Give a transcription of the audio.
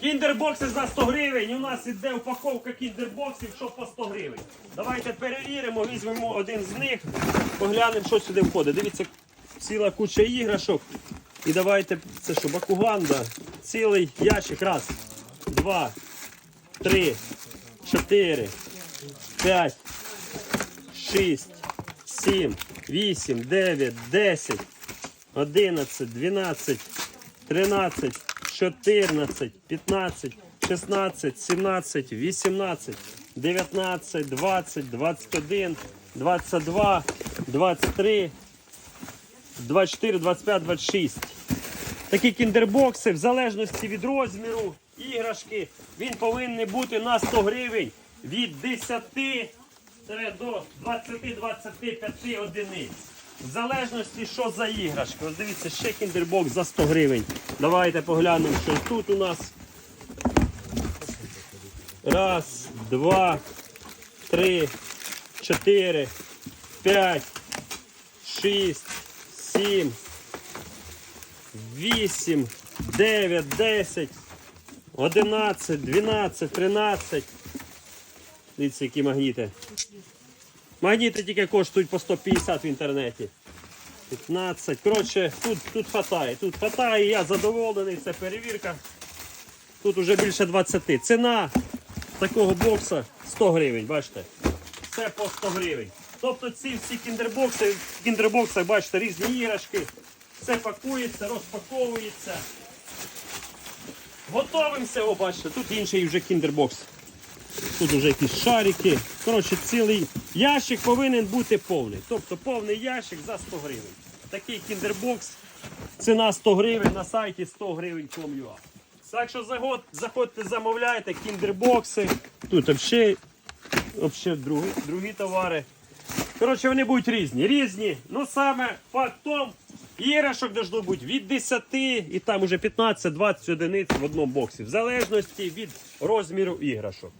Кіндербокси за 100 гривень. У нас іде упаковка кіндербоксів, що по 100 гривень. Давайте перевіримо, візьмемо один з них, поглянемо, що сюди входить. Дивіться, ціла куча іграшок. І давайте, це що, бакуган, да? Цілий ящик. Раз, два, три, чотири, п'ять, шість, сім, вісім, дев'ять, десять, одинадцять, дванадцять, тринадцять, чотирнадцять, п'ятнадцять, шістнадцять, сімнадцять, вісімнадцять, дев'ятнадцять, двадцять, двадцять один, двадцять два, двадцять три, 24, 25, 26. Такі кіндербокси, в залежності від розміру іграшки, він повинен бути на 100 гривень від 10 до 20-25 одиниць. В залежності, що за іграшки. Ось дивіться, ще кіндербокс за 100 гривень. Давайте поглянемо, що тут у нас. Раз, два, три, чотири, п'ять, шість, сім, вісім, дев'ять, десять, одинадцять, дванадцять, тринадцять. Дивіться, які магніти. Магніти тільки коштують по 150 в інтернеті. 15. Коротше, тут, тут хватає. Тут хватає, я задоволений, це перевірка. Тут вже більше 20. Ціна такого бокса 100 гривень, бачите? Все по 100 гривень. Тобто ці всі кіндербокси, в кіндербоксах, бачите, різні іграшки. Все пакується, розпаковується. Готовимося, о, бачите, тут інший вже кіндербокс. Тут вже якісь шарики. Коротше, цілий ящик повинен бути повний. Тобто повний ящик за 100 гривень. Такий кіндербокс. Ціна 100 гривень на сайті 100 гривень com.ua. Так що заходьте, замовляйте кіндербокси. Тут взагалі, другі, другі товари. Коротше, вони будуть різні. Різні. Ну саме факт в тому, іграшок должно бути від 10 і там уже 15-20 одиниць в одному боксі. В залежності від розміру іграшок.